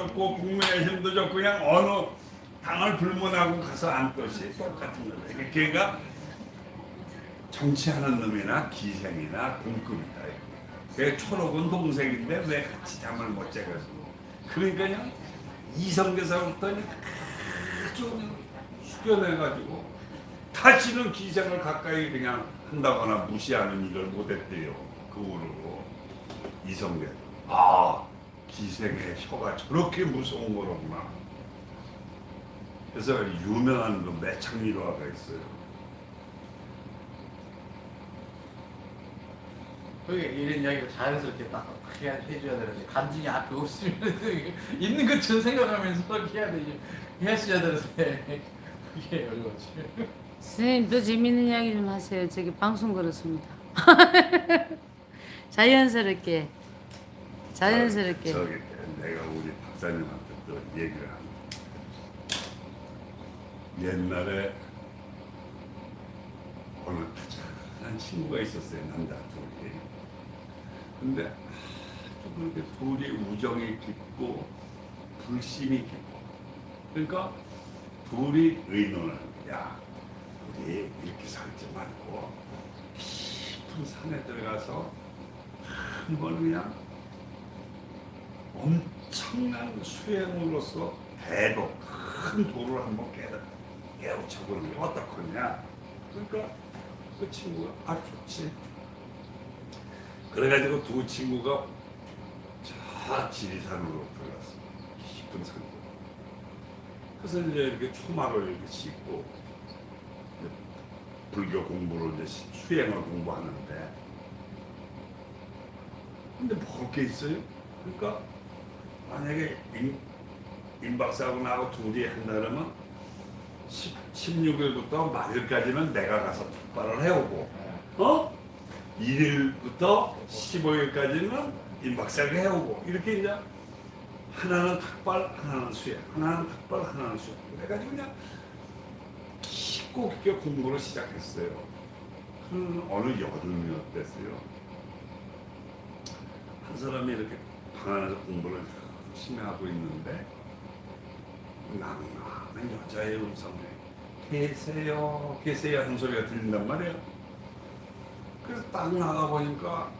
좋고 국민의힘도 좋고 그냥 어느 당을 불문하고 가서 앉듯이 똑같은 거예요. 이게 걔가 정치하는 놈이나 기생이나 공급이다. 걔 초록은 동생인데 왜 같이 잠을 못 자겠어? 그러니까 이성계사부터 아주 그냥 숙여내가지고 다시는 기생을 가까이 그냥 한다거나 무시하는 일을 못했대요. 그 후로 이성계. 아 기생의 혀가 저렇게 무서운 거로구나. 그래서 유명한 그 매창미로화가 있어요. 그게 이런 이야기를 자연스럽게 딱 해야, 해줘야 되는데 간증이 앞에 없으면 있는 것처럼 생각하면서 해야 되지 하셔야 되는데 그게 어려웠지 선생님 더 재밌는 이야기 좀 하세요. 저기 방송 걸었습니다. 자연스럽게 자연스럽게. 저기 내가 우리 박사님한테 또 얘기를 하는 옛날에 어느 타잔한 친구가 있었어요 남자 둘이 근데 아주 그렇게 둘이 우정이 깊고 불심이 깊고. 그러니까 둘이 의논을 야. 우리 이렇게 살지 말고 깊은 산에 들어가서 한번 그냥 엄청난 수행으로서 대도 큰 도를 한번 깨, 깨우쳐보는 게 어떻겠냐? 그러니까 그 친구가 아 좋지. 그래가지고 두 친구가 저 지리산으로 들어갔어 깊은 산으로. 그래서 이제 이렇게 초마를 이렇게 이제 불교 공부를 이제 시- 수행을 공부하는데. 근데 먹을 게 있어요? 그러니까 만약에 임, 임 박사하고 나하고 둘이 한다 그러면 10, 16일부터 말일까지는 내가 가서 탁발을 해오고 어? 1일부터 15일까지는 임 박사가 해오고 이렇게 이제 하나는 탁발, 하나는 수행, 하나는 탁발, 하나는 수행 그래가지고 그냥 깊고 깊게 공부를 시작했어요. 그 어느 여름이었댔어요. 한 사람이 이렇게 방 안에서 공부를 열 심히 하고 있는데 낭낭한 여자의 음성에 계세요 계세요 하는 소리가 들린단 말이에요. 그래서 딱 나가 보니까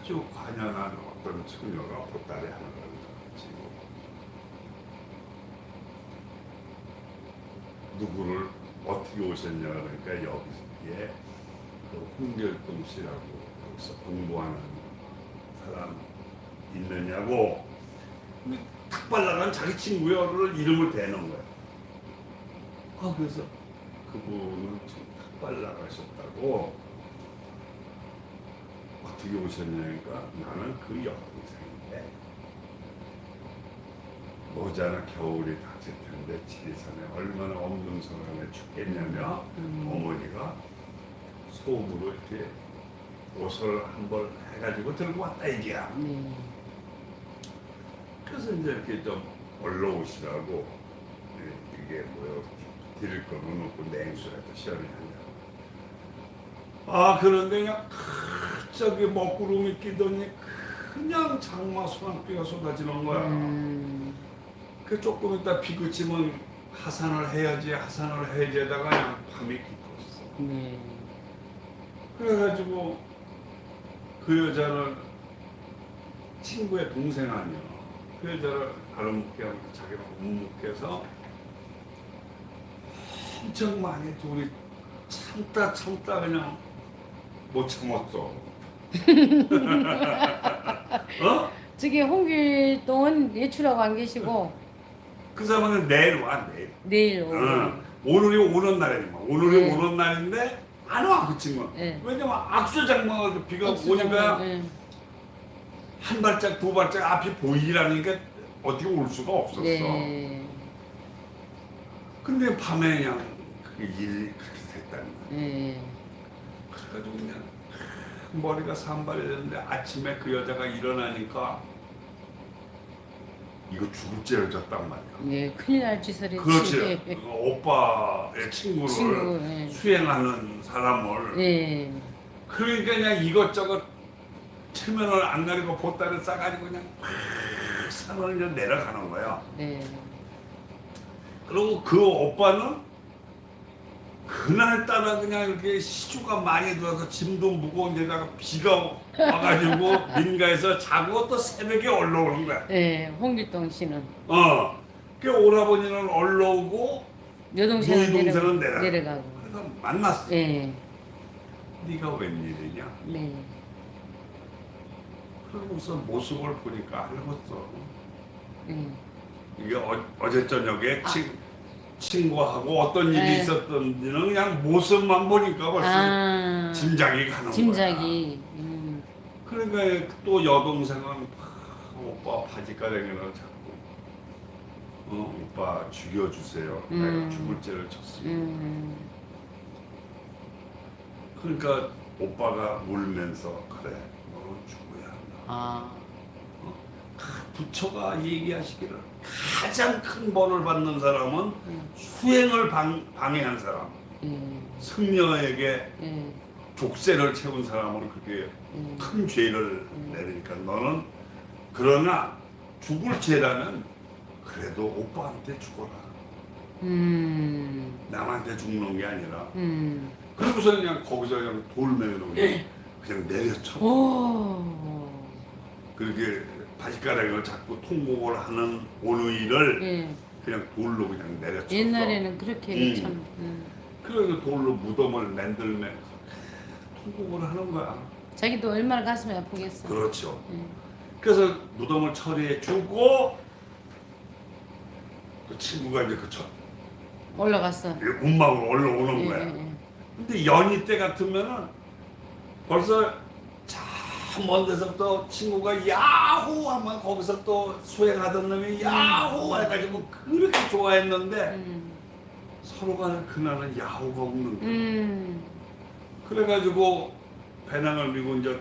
아주 관연한 어떤 처녀가 보따리 하나를 지고 누구를 어떻게 오셨냐 그러니까 여기에 그 홍길동 씨라고 여기서 공부하는 사람 있느냐고 발라간 자기 친구를 이름을 대는 거야. 아 그래서 그분은 발라가셨다고 어떻게 오셨냐니까 나는 그 여동생인데 모자나 겨울이 닥칠 텐데 지리산에 얼마나 엄동설한에 춥겠냐며 어머니가 소음으로 이렇게 옷을 한 벌 해가지고 들고 왔다 이게야. 네. 그래서 이제 이렇게 좀 올라오시라고 예, 이게 뭐요 드릴 거는 없고 냉수라도 시원히 한다. 아 그런데 그냥 갑자기 먹구름이 끼더니 그냥 장마 소나비가 쏟아지는 거야. 음, 그 조금 있다 비 그치면 하산을 해야지 하산을 해야지 하다가 그냥 밤이 깊었어. 네. 그래가지고 그 여자는 친구의 동생 아니야. 그 여자를 아름묻게 하고 자기가 못 묻게 해서 엄청 많이 둘이 참다 참다 그냥 못 참았어. 어? 저기 홍길동은 예출하고 안 계시고 그 사람은 내일 와 내일. 내일 오고 어. 오늘이 오는 날이야. 오늘이 네. 오는 날인데 안 와 그 친구. 네. 왜냐면 악수 장마가 비가 억수정, 오니까 네. 한 발짝 두 발짝 앞이 보이라니까 어떻게 올 수가 없었어. 네. 근데 밤에 그냥 그 일이 그렇게 됐다는 거야. 네. 그래가지고 그냥 머리가 산발이 됐는데 아침에 그 여자가 일어나니까 이거 죽을 죄를 졌단 말이야. 네. 큰일 날 짓을 했지. 그렇지. 그 오빠의 친구를 친구, 예. 수행하는 사람을 네. 그러니까 그냥 이것저것 체면을 안 가리고 보따리 싸가지고 그냥 막 산을 이제 내려가는 거야. 네. 그리고 그 오빠는 그날따라 그냥 이렇게 시주가 많이 들어서 짐도 무거운 데다가 비가 와가지고 민가에서 자고 또 새벽에 올라오는 거야. 네. 홍길동 씨는 어. 그 오라버니는 올라오고 여동생은 동생은 내려가. 내려가고. 그래서 만났어. 네. 네가 웬일이냐? 네. 그러고서 모습을 보니까 알겠어. 네. 이게 어, 어제 저녁에 친, 친구하고 어떤 일이 아. 네. 있었던지는 그냥 모습만 보니까 벌써 아. 짐작이 가는 거야. 짐작이. 음. 그러니까 또 여동생은 막 오빠 바지가랑이를 잡고 어, 오빠 죽여주세요. 음. 내가 죽을 죄를 쳤습니다. 음. 그러니까 오빠가 울면서 그래. 아. 부처가 얘기하시기를 가장 큰 벌을 받는 사람은 음. 수행을 방, 방해한 사람 예. 승려에게 예. 족쇄를 채운 사람은 그게 예. 큰 죄를 내리니까 너는 그러나 죽을 죄라면 그래도 오빠한테 죽어라 음. 남한테 죽는 게 아니라 음. 그러고서 그냥 거기서 그냥 돌멩이로 그냥, 그냥 내려쳐 오. 그렇게 바지가랑이를 잡고 통곡을 하는 오누이를 예. 그냥 돌로 그냥 내려쳐 옛날에는 그렇게 음. 참. 음. 그래서 돌로 무덤을 만들면서 통곡을 하는 거야 자기도 얼마나 가슴이 아프겠어. 그렇죠 예. 그래서 무덤을 처리해 주고 그 친구가 이제 그 첫, 올라갔어. 운막으로 올라오는 예, 거야. 예, 예. 근데 연희 때 같으면은 벌써 저 먼 데서부터 친구가 야호 하면 거기서 또 수행하던 놈이 야호 해가지고 그렇게 좋아했는데 음. 서로 간에 그날은 야호가 없는 거야. 음. 그래가지고 배낭을 미고 이제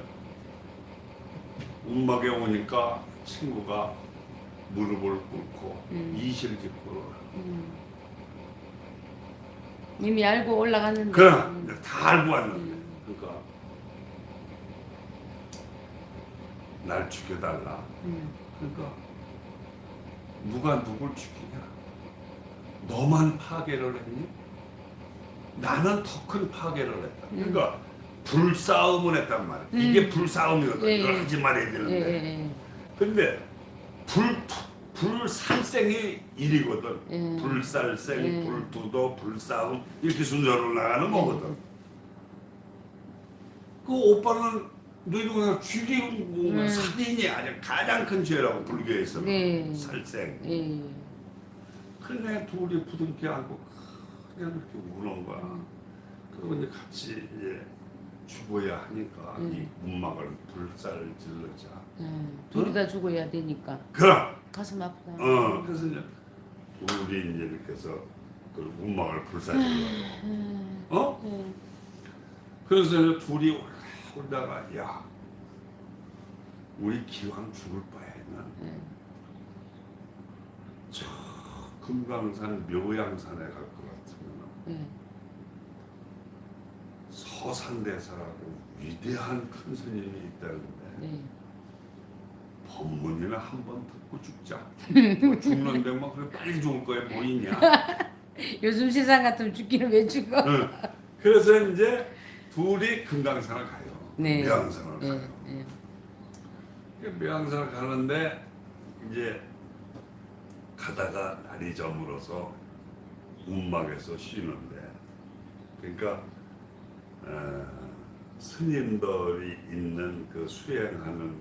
운막에 오니까 친구가 무릎을 꿇고 음. 이실직고를 음. 이미 알고 올라갔는데. 그럼 음. 다 알고 왔는데 음. 그러니까 날 죽여달라 음. 그러니까 누가 누굴 죽이냐 너만 파괴를 했니? 나는 더 큰 파괴를 했다 그러니까 불싸움을 했단 말이야 음. 이게 불싸움이거든 예, 이걸 예. 하지 말아야 예, 되는데 예, 예. 근데 불 불살생이 일이거든. 예. 불살생, 예. 불두도, 불싸움 이렇게 순서로 나가는 예. 거거든. 그 오빠는 너희들 그냥 거면 음. 살인이 아주 가장 큰 죄라고 불교에서 네. 살생. 예. 그냥 둘이 부둥켜 안고 그냥 이렇게 우는 거야. 그리고 이제 같이 이제 죽어야 하니까 음. 이 문막을 불살을 질러자. 예. 둘이 다 죽어야 되니까. 그럼 가슴 아프다. 어, 그래서 이제 둘이 이제 이렇게 해서 그 운막을 불사질러. 음. 어? 예. 그래서 이제 둘이 올라가, 야, 우리 기왕 죽을 바에는 예. 저 금강산 묘양산에 갈 것 같으면 예. 서산대사라고 위대한 큰 스님이 있다는데 예. 법문이나 한 번 듣고 죽자. 뭐 죽는데 뭐 그래 빨리 죽을 거에 뭐 있냐? 요즘 세상 같으면 죽기는 왜 죽어? 응. 그래서 이제 둘이 금강산을 가요. 네. 묘양산을 예. 가요. 예. 묘양산을 가는데 이제 가다가 날이 저물어서 운막에서 쉬는데 그러니까 어, 스님들이 있는 그 수행하는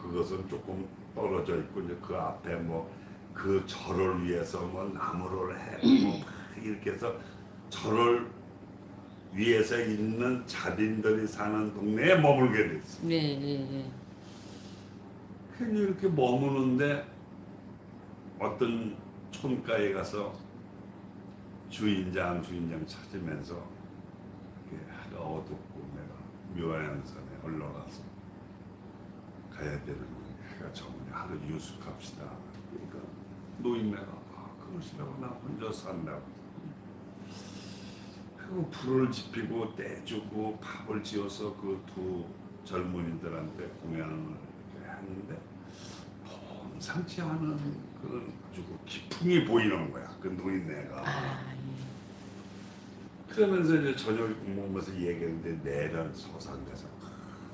그것은 조금 떨어져 있고 이제 그 앞에 뭐 그 절을 위해서 뭐 나무를 해뭐 이렇게 해서 절을 위에서 있는 자빈들이 사는 동네에 머물게 됐어. 네, 예, 예. 괜히 이렇게 머무는데 어떤 촌가에 가서 주인장 주인장 찾으면서 어둡고 내가 묘양산에 올라가서 가야 되는. 해가 저문에 하루 유숙합시다. 그러니까 노인네가 아 그러시라고 나 혼자 산다고. 그리고 불을 지피고 떼주고 밥을 지어서 그 두 젊은이들한테 공양을 이렇게 했는데 심상치 않은 그런 아주 기풍이 보이는 거야. 그 노인네가. 아, 그러면서 이제 저녁 먹으면서 얘기했는데 내년 서산대에서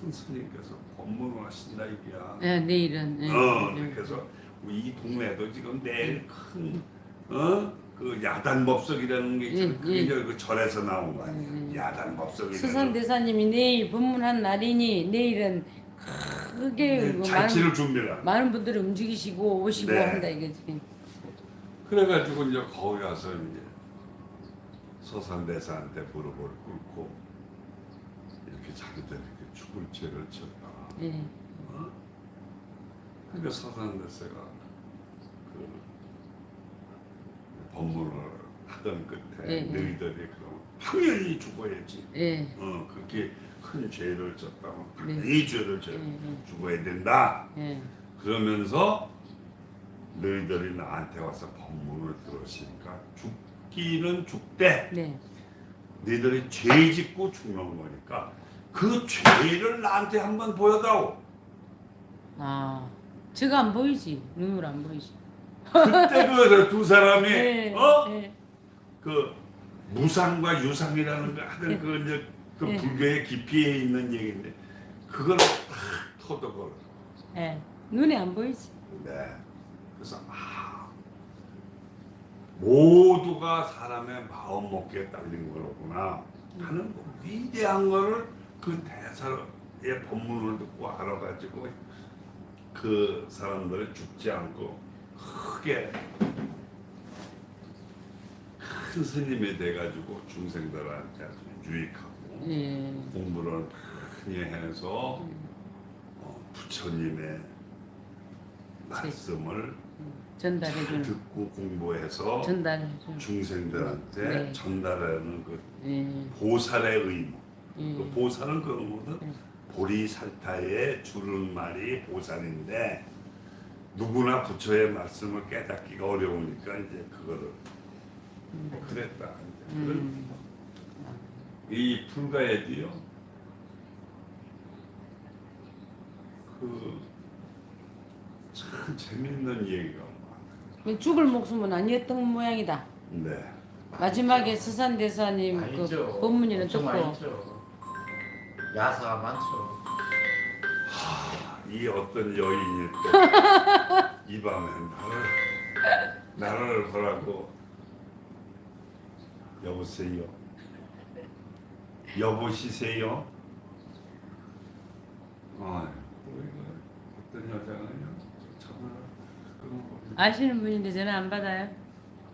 큰 스님께서 법문을 하신다 이게야. 예, 내일은. 예. 어, 예. 그래서 이 동네도 지금 내일 큰 어? 그 야단 법석이라는 게 예, 있잖아. 그게 예. 이제 그 절에서 나온 거 아니야. 음. 야단 법석이라는 수산 대사님이 내일 법문한 날이니 내일은 크게 네, 그 잔치를 많은, 준비를. 많은 분들이 움직이시고 오시고 네. 한다 이거지. 그래가지고 이제 거기 가서 이제 서산대사한테 무릎을 꿇고 이렇게 자기들 이렇게 죽을 죄를 졌다. 예. 어? 그러니까 서산대사가 그 법문을 하던 끝에 예, 예. 너희들이 그럼 당연히 죽어야지. 예. 어 그렇게 큰 죄를 졌다면 네. 당연히 죄를 져 예. 예. 죽어야 된다. 예. 그러면서 너희들이 나한테 와서 법문을 들었으니까 죽기는 죽되 네. 너희들이 죄 짓고 죽는 거니까 그 죄를 나한테 한번 보여다오. 아, 제가 안 보이지. 눈으로 안 보이지. 그때 그 두 사람이 예. 어? 예. 그 무상과 유상이라는 거 하던 예. 그 이제 그 예. 불교의 깊이에 있는 얘기인데 그걸 탁 터득을 예. 눈에 안 보이지. 네. 그래서 아 모두가 사람의 마음 먹기에 딸린 거구나 하는 그 위대한 거를 그 대사의 법문을 듣고 알아가지고 그 사람들이 죽지 않고 크게 큰 스님이 돼가지고 중생들한테 아주 유익하고 예. 공부를 많이 해서 어, 부처님의 말씀을 전달해 잘 주는. 듣고 공부해서 전달해 주는. 중생들한테 네. 전달하는 그 예. 보살의 의무. 예. 그 보살은 그거거든. 네. 보리살타의 주는 말이 보살인데 누구나 부처의 말씀을 깨닫기가 어려우니까 이제 그거를 그랬다. 음. 이 불가에도요. 그참 재밌는 얘기가 많아요. 죽을 목숨은 아니었던 모양이다. 네. 마지막에 스산 대사님 그 아니죠. 엄청 듣고. 야사가 많죠. 이 어떤 여인이 또 이 밤에 나를 나를 보라고 여보세요. 여보시세요. 아, 어떤 여자가 전화를 그런 거. 아시는 분인데 전화 안 받아요?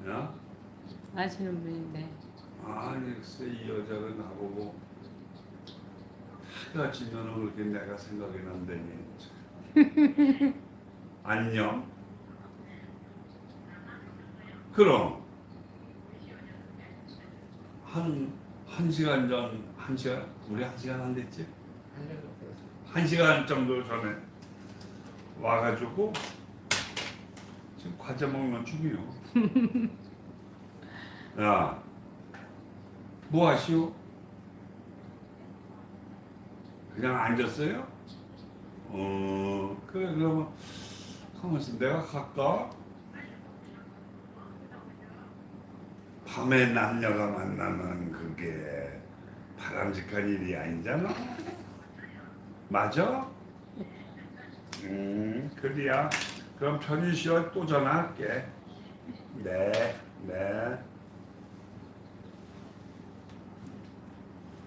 야? 아시는 분인데. 아니 글쎄 이 여자가 나보고 해가 지면은 그렇게 내가 생각이 난다니 안녕 그럼 한, 한 시간 전, 한 시간, 우리 한 시간 안 됐지? 한 시간 정도 전에 와가지고 지금 과자 먹는 중이요. 야, 뭐 하시오? 그냥 앉았어요? 어, 그래, 그러면, 가만있어. 내가 갈까? 밤에 남녀가 만나면 그게 바람직한 일이 아니잖아? 맞아? 음, 그래야. 그럼 편히 쉬어. 또 전화할게. 네, 네.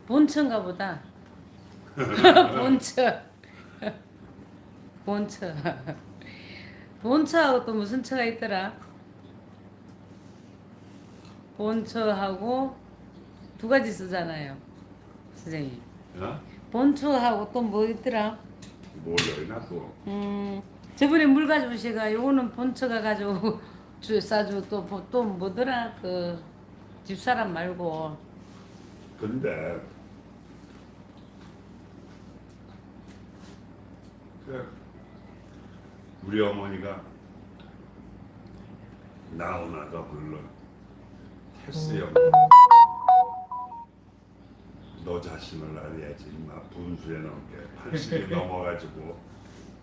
본처인가 보다. 본처. 본처. 본처하고 또 무슨 처가 있더라? 본처하고 두 가지 쓰잖아요. 선생님. 어? 본처하고 또 뭐 있더라? 몰라요, 나도. 음, 저번에 물 가져오시가 요거는 본처가 가지고 주 싸주 또또 또 뭐더라? 그 집사람 말고 근데 우리 어머니가 나오나가 불러 테스형 너 자신을 알아야지 막 분수에 넘게 80이 넘어가지고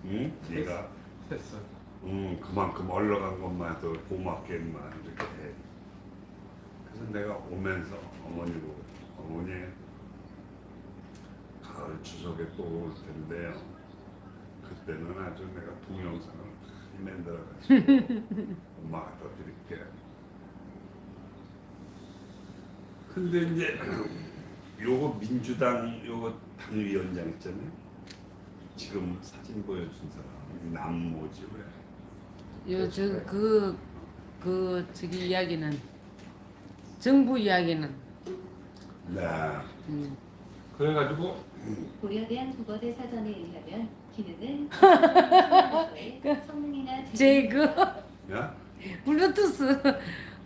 응? 네가 됐어. 음 그만큼 올라간 것만 해도 고맙게만 이렇게 해. 그래서 내가 오면서 어머니 보고 어머니 가을 추석에 또 올 텐데요. 그때는 아주 내가 동영상을 많이 만들어가지고 엄마 갖다 드릴게. 근데 이제 요거 민주당 요거 당위원장 있잖아요. 지금 사진 보여준 사람 남모지 왜? 요저그그 그 저기 이야기는 정부 이야기는 네. 음. 그래가지고 고려대학 국어대 사전에 의하면 기능은 성능이나 제그 야? 블루투스.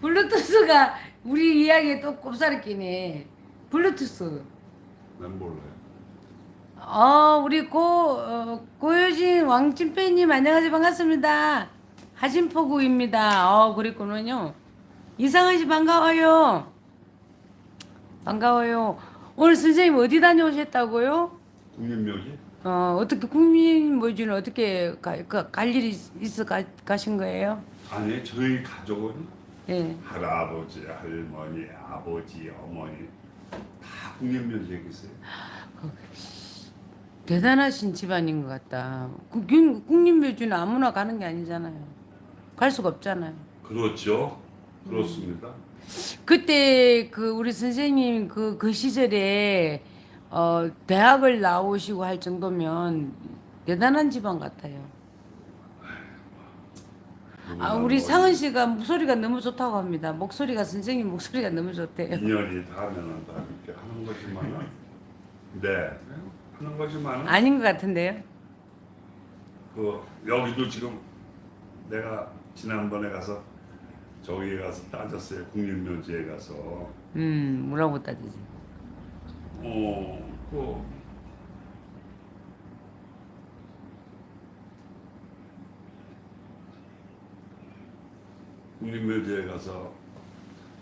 블루투스가 우리 이야기에 또 꼽사리 끼네. 블루투스. 난 몰라요. 어 우리 고 어, 고효진 왕찐빼님 안녕하세요. 반갑습니다. 하진포구입니다. 어 그랬군요. 이상한 씨 반가워요. 반가워요. 오늘 선생님 어디 다녀오셨다고요? 국민묘지? 어 어떻게 국민 모주는 어떻게 가, 가, 갈 일이 있어 가, 가신 거예요 아니 저희 가족은 예 할아버지, 할머니, 아버지, 어머니 다 국민묘지에 계세요. 대단하신 집안인 것 같다 국민 국민묘주는 아무나 가는 게 아니잖아요 갈 수가 없잖아요. 그렇죠. 그렇습니다. 그때 그 우리 선생님 그, 그 시절에 어, 대학을 나오시고 할 정도면 대단한 집안 같아요. 아, 우리 상은 씨가 목소리가 너무 좋다고 합니다. 목소리가 선생님 목소리가 너무 좋대요. 인연이 닿으면 다 이렇게 하는 거지만 네 하는 거지만 아닌 것 같은데요? 그 여기도 지금 내가 지난번에 가서 저기 가서 따졌어요 국립묘지에 가서 음, 뭐라고 따지지? 어 그 국립묘지에 가서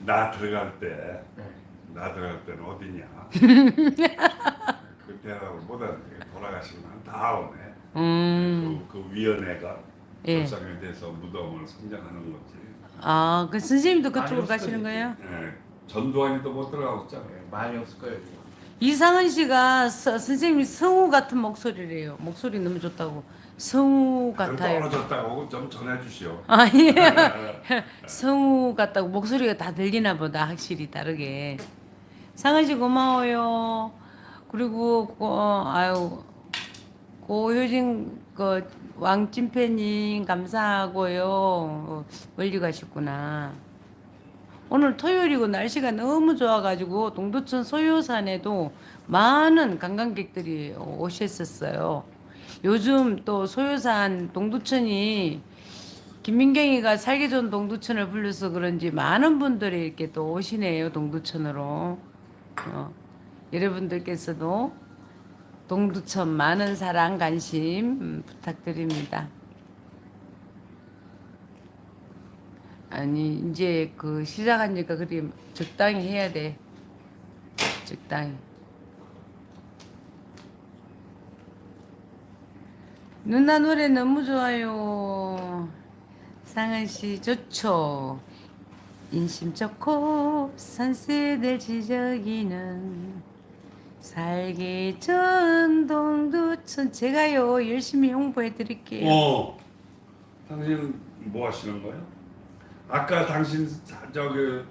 나 들어갈 때나 네. 들어갈 때는 어디냐 그 대답을 못하는 돌아가시고 난 다음에 음, 그, 그 위원회가 예. 결상에 대해서 무덤을 선정하는 거지. 아, 그 선생님도 그쪽으로 가시는 거예요? 예. 전두환이도 못 들어가고 있잖아요. 네, 많이 없을 거예요 지금. 이상은 씨가 서, 선생님이 성우 같은 목소리래요. 목소리 너무 좋다고. 성우 같아요. 떨어졌다고 좀 전해주시오. 아니 성우 같다고 목소리가 다 들리나 보다 확실히 다르게 상은 씨 고마워요 그리고 고, 아유 고효진 그 왕찐패님 감사하고요 어, 멀리 가셨구나 오늘 토요일이고 날씨가 너무 좋아가지고 동두천 소요산에도 많은 관광객들이 오셨었어요 요즘 또 소요산 동두천이 김민경이가 살기 좋은 동두천을 불러서 그런지 많은 분들이 이렇게 또 오시네요 동두천으로 어, 여러분들께서도 동두천 많은 사랑 관심 음, 부탁드립니다. 아니 이제 그 시작하니까 그리 적당히 해야 돼 적당히 누나 노래 너무 좋아요. 상은 씨 좋죠. 인심 좋고 산세들 지저귀는 살기 전 동두천 제가요 열심히 홍보해 드릴게요. 어. 당신 뭐 하시는 거예요? 아까 당신 사, 저기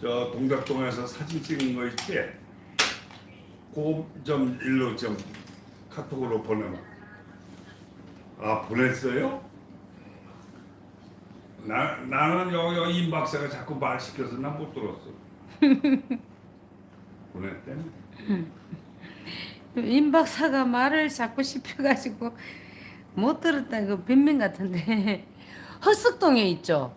저 동작동에서 사진 찍은 거 있지? 그좀 일로 좀 카톡으로 보내봐. 아 보냈어요? 나 나는 여기 임 박사가 자꾸 말 시켜서 난 못 들었어. 보냈대? 임 박사가 말을 자꾸 씹혀가지고 못 들었다는 그 변명 같은데 흑석동에 있죠.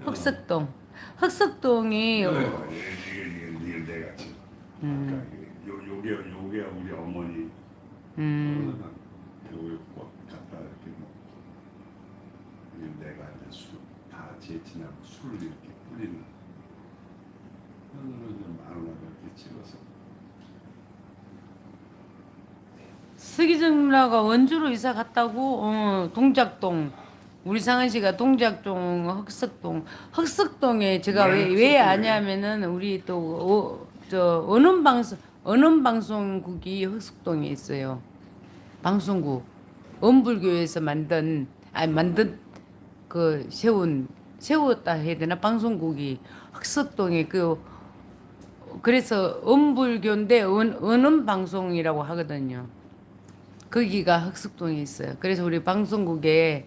흑석동. 흑석동이 이게 이게 지금 아까 이게 요 요게 요게 우리 어머니. 음, 요게 꼭 갖다 이렇게 뭐 이게 내가 이제 술다 제치나고 술을 이렇게 뿌리는. 좀 마누라가 이렇게 찍어서. 서기정 누나가 원주로 이사 갔다고? 어, 동작동 우리 상은 씨가 동작동, 흑석동, 흑석동에 제가 네, 왜 왜 흑석동에. 아냐면은 우리 또저 언음 방송 언음 방송국이 흑석동에 있어요. 방송국 엄불교에서 만든 아니 만든 그 세운 세웠다 해야 되나 방송국이 흑석동에 그 그래서 엄불교인데 은, 은음 방송이라고 하거든요. 거기가 흑석동에 있어요. 그래서 우리 방송국에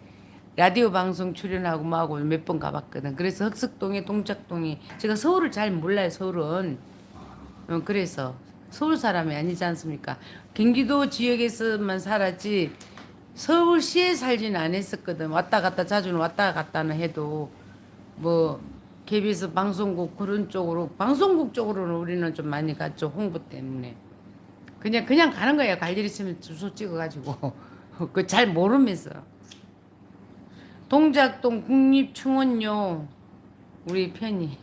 라디오 방송 출연하고 뭐하고 몇 번 가봤거든. 그래서 흑석동에 동작동이 제가 서울을 잘 몰라요. 서울은 어, 그래서 서울 사람이 아니지 않습니까? 경기도 지역에서만 살았지 서울시에 살지는 않았었거든. 왔다 갔다 자주는 왔다 갔다는 해도 뭐 KBS 방송국 그런 쪽으로 방송국 쪽으로는 우리는 좀 많이 갔죠 홍보 때문에 그냥 그냥 가는 거야 갈일 있으면 주소 찍어가지고 그 잘 모르면서 동작동 국립충원요 우리 편이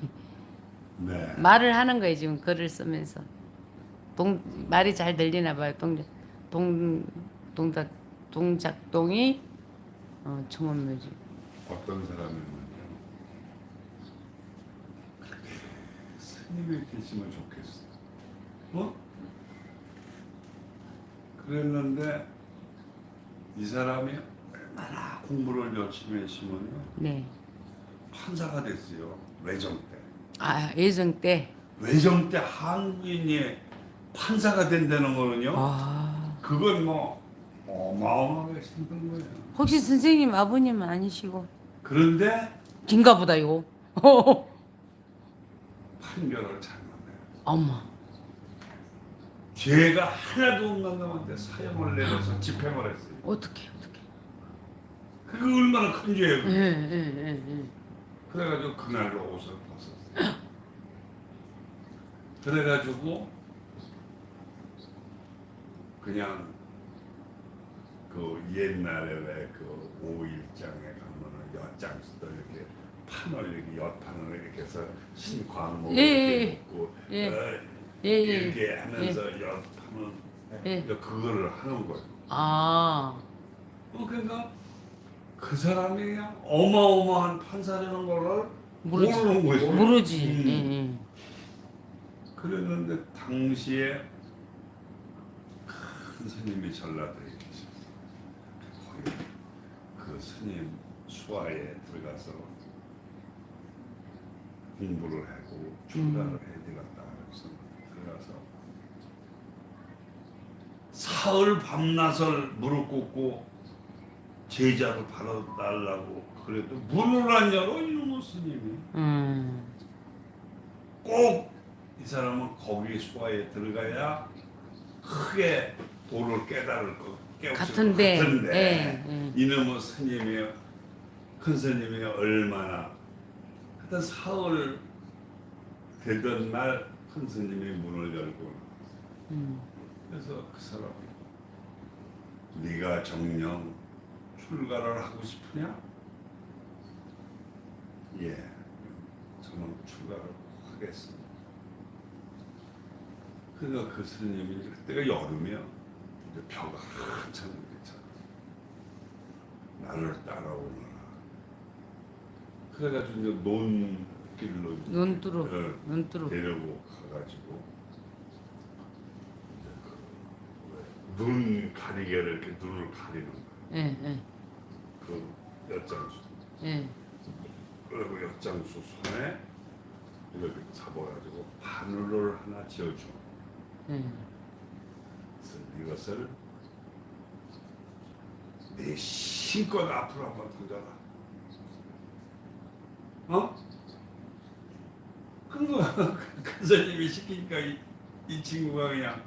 네. 말을 하는 거예요 지금 글을 쓰면서 동 말이 잘 들리나 봐요 동작 동 동작 동작동이 어, 충원묘지 어떤 사람이면요. 스님이 계시면 좋겠어. 어? 그랬는데 이 사람이 얼마나 공부를 열심히 했으면요 네. 판사가 됐어요. 외정 때. 아 예정 때. 외정 때 한국인이 판사가 된다는 거는요. 아 그건 뭐 어마어마하게 힘든 거예요. 혹시 선생님 아버님 아니시고 그런데 긴가 보다요. 판결을 잘못해요. 어머. 죄가 하나도 없는 놈한테 사형을 내려서 집행을 했어요. 어떻게 어떻게. 그게 얼마나 큰 죄예요. 그게. 예예 예 예. 그래가지고 그날로 옷을 벗었어요. 그래가지고 그냥 그 옛날에 왜 그 오일장에 가면은 엿장수들 이렇게 판을 이렇게 엿판을 이렇게 해서 신광목 예, 이렇게 예. 놓고 예. 어, 예, 예. 이렇게 하면서 예. 이제 그거를 하는 거예요. 아. 어, 그러니까 그 사람이 어마어마한 판사라는 거를 모르지. 모르는 거예요. 모르지. 음. 예, 예. 그랬는데 당시에 큰 스님이 전라도에 계셨어요. 거기 그 스님 수하에 들어가서 공부를 하고 출가를 해야 되겠다 그래서 들어가서 사흘 밤낮을 무릎 꿇고 제자로 받아달라고 그래도 문을 안 열어 이놈의 스님이 음. 꼭 이 사람은 거기 수하에 들어가야 크게 도를 깨달을 것 깨우칠 같은 데. 것 같은데 예, 예. 이놈의 스님이 큰 스님이 얼마나 하여튼 사흘 되던 날 큰 스님이 문을 열고 음. 그래서 그 사람이 네가 정령 출가를 하고 싶으냐? 예, 저는 출가를 하겠습니다. 그러니까 그 스님이 그때가 여름이야. 이제 벼가 한참 있잖아. 나를 따라오너라. 그래가지고 이제 논길로 논두루. 어, 논두루. 데리고 가가지고 이제 그 그눈 가리개를 이렇게 눈을 가리는 거야. 예, 예. 그 엿장수. 예. 그리고 엿장수 손에 이렇게 잡아가지고 바늘을 하나 지어줘. 예. 그래서 이것을 내 신껏 앞으로 한번 던져라. 어? 그거 큰 선생님이 시키니까 이, 이 친구가 그냥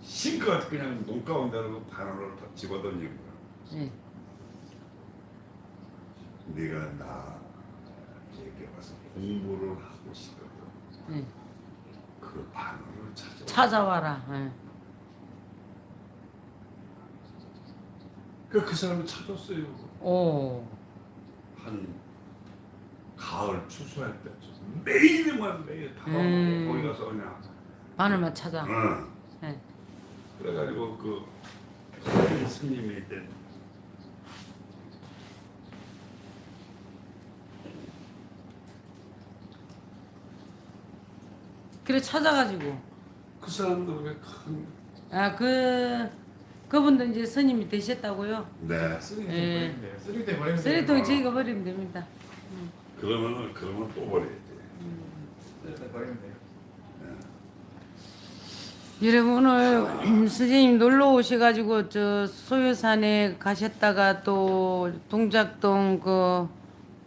신껏 그냥 눈 가운데로 바늘을 더 집어던진 거야. 예. 네가 나에게 와서 공부를 하고 싶거든. 예. 그 바늘을 찾아. 찾아와라. 예. 그, 그 사람을 찾았어요. 오. 한 가을 추수할 때쯤 매일만 매일 다 음. 거기 가서 그냥 바늘만 찾아. 응. 예. 그래가지고 그 스님- 스님이 된 그래 찾아가지고 그 사람들 왜큰 아그 그분도 이제 스님이 되셨다고요? 네. 쓰레기통 예. 버리면 돼요. 쓰레기통 버리면 돼요. 쓰레통 저희가 버리면 됩니다. 그러면은 그러면 또 버려야지. 쓰레기통 버리면 돼요. 여러분 오늘 스님 놀러 오셔가지고 저 소요산에 가셨다가 또 동작동 그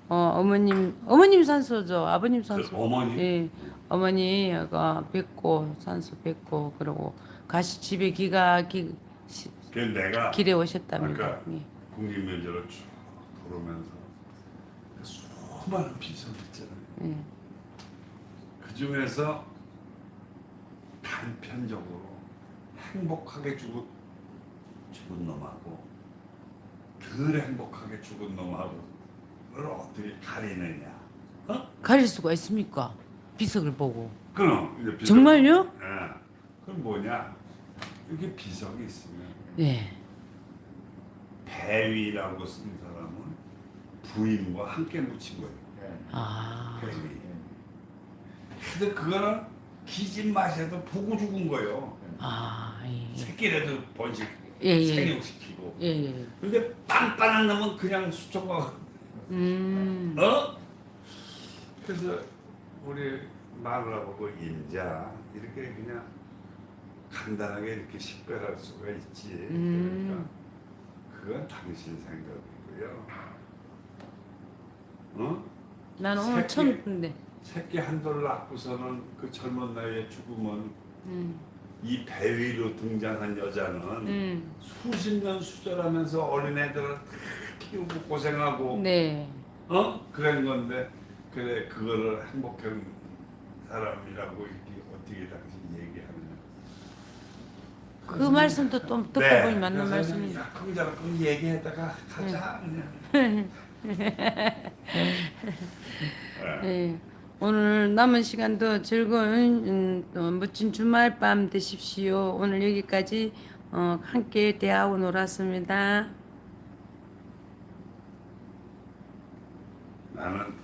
어, 어머님 어머님 산소죠 아버님 산소 그 어머니? 예 어머니가 뵙고 산소 뵙고 그러고 가시 집에 기가 기, 시, 그 내가 길에 오셨답니다. 그러니까 예. 국립묘지를 쭉 돌으면서 그 수많은 비석이 있잖아요. 예. 그 중에서 단편적으로 행복하게 죽은, 죽은 놈하고 덜 행복하게 죽은 놈하고를 어떻게 가리느냐? 어? 가릴 수가 있습니까? 비석을 보고 그럼 이제 비석- 정말요? 예. 그럼 뭐냐? 이게 비석이 있으면 예. 배위라고 쓴 사람은 부인과 함께 묻힌 거예요. 예. 아 배위. 근데 그거는 기진 맛에도 보고 죽은 거예요. 아, 예. 새끼라도 번식 예, 예. 생육시키고. 예, 예. 근데 빤빤한 놈은 그냥 수초가 음. 어? 그래서 우리 마누라보고 인자 이렇게 그냥 간단하게 이렇게 식별할 수가 있지. 음. 그러니까 그건 당신 생각이고요. 어? 난 오늘 새끼. 처음 듣는데. 새끼 한돌 낳고서는 그 젊은 나이에 죽으면 음. 이 배위로 등장한 여자는 음. 수십 년 수절하면서 어린애들을 다 키우고 고생하고 네. 어 그런 건데 그래 그거를 행복한 사람이라고 이렇게 어떻게 당신 얘기하느냐 그 말씀도 또 듣고 네, 보니 맞는 말씀이죠. 야쿵자쿵 얘기하다가 가자 그냥 네. 예. 오늘 남은 시간도 즐거운 음, 또 멋진 주말 밤 되십시오. 오늘 여기까지 어, 함께 대하고 놀았습니다. 나는